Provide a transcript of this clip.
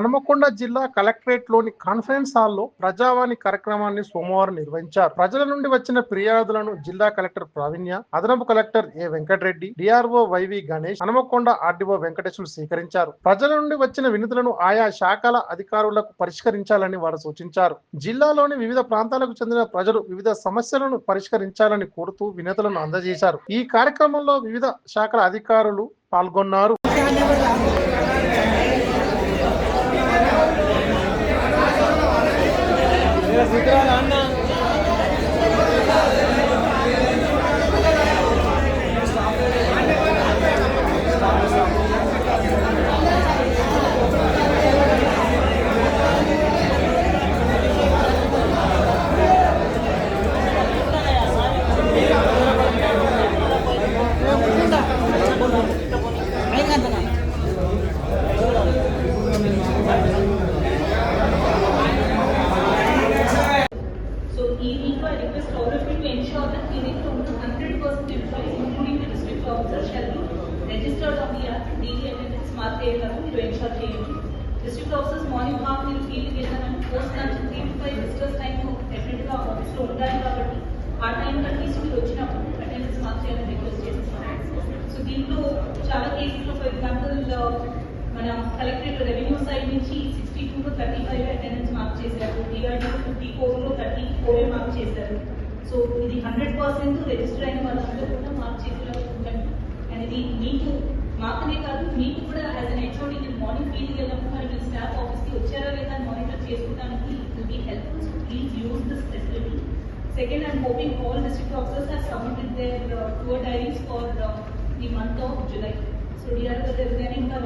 హనుమకొండ జిల్లా కలెక్టరేట్లోని కాన్ఫరెన్స్ హాల్లో ప్రజావాణి కార్యక్రమాన్ని సోమవారం నిర్వహించారు. ప్రజల నుండి వచ్చిన ఫిర్యాదులను జిల్లా కలెక్టర్ ప్రావీణ్య అదనపు collector A Venkatareddy DRO YV Ganesh Hanumakonda RDO Venkateswarlu స్వీకరించారు ప్రజల నుండి వచ్చిన వినతులను ఆయా శాఖల అధికారులకు పరిష్కరించాలని వారు సూచించారు. జిల్లాలోని వివిధ ప్రాంతాలకు చెందిన ప్రజలు వివిధ సమస్యలను పరిష్కరించాలని కోరుతూ వినతులను అందజేశారు. ఈ కార్యక్రమంలో వివిధ శాఖల అధికారులు పాల్గొన్నారు. Ensure that clinic from 100% employees, including the district officer, shall be registered on the app, daily attendance mark చేయగలరు మీరు ensure చేయండి డిస్ట్రిక్ట్ ఆఫీసర్స్ మార్నింగ్ హాఫ్ మీరు ఫీల్డ్కి వెళ్ళామని పోస్ట్ నుంచి three to five visitors time డెఫినెట్గా ఆఫీస్లో ఉండాలి కాబట్టి ఆ టైం అట్లీస్ట్ మీరు వచ్చినప్పుడు అటెండెన్స్ మార్క్ చేయాలని రిక్వెస్ట్ చేస్తున్నాను సో దీంట్లో చాలా కేసుల్లో ఫర్ ఎగ్జాంపుల్ మన కలెక్టరేట్ రెవెన్యూ సైడ్ నుంచి sixty two to thirty five attendance mark చేశారు డిఆర్డీ ఫిఫ్టీ ఫోర్లో థర్టీ ఫోర్ మార్క్ చేశారు సో ఇది హండ్రెడ్ పర్సెంట్ రిజిస్టర్ అయిన వాళ్ళందరూ కూడా మా చేతిలో ఉండండి. అండ్ ఇది మీకు మాకనే కాదు మీకు కూడా యాజ్ అన్ హెచ్ఓడి నేను మార్నింగ్ ఫీల్డ్కి వెళ్ళినప్పుడు మరి మీ స్టాఫ్ ఆఫీస్కి వచ్చారా లేదా మానిటర్ చేసుకోవడానికి will be helpful so please use this facility second I'm hoping all district officers have submitted their tour diaries for the month of July so DR So, ఇంకా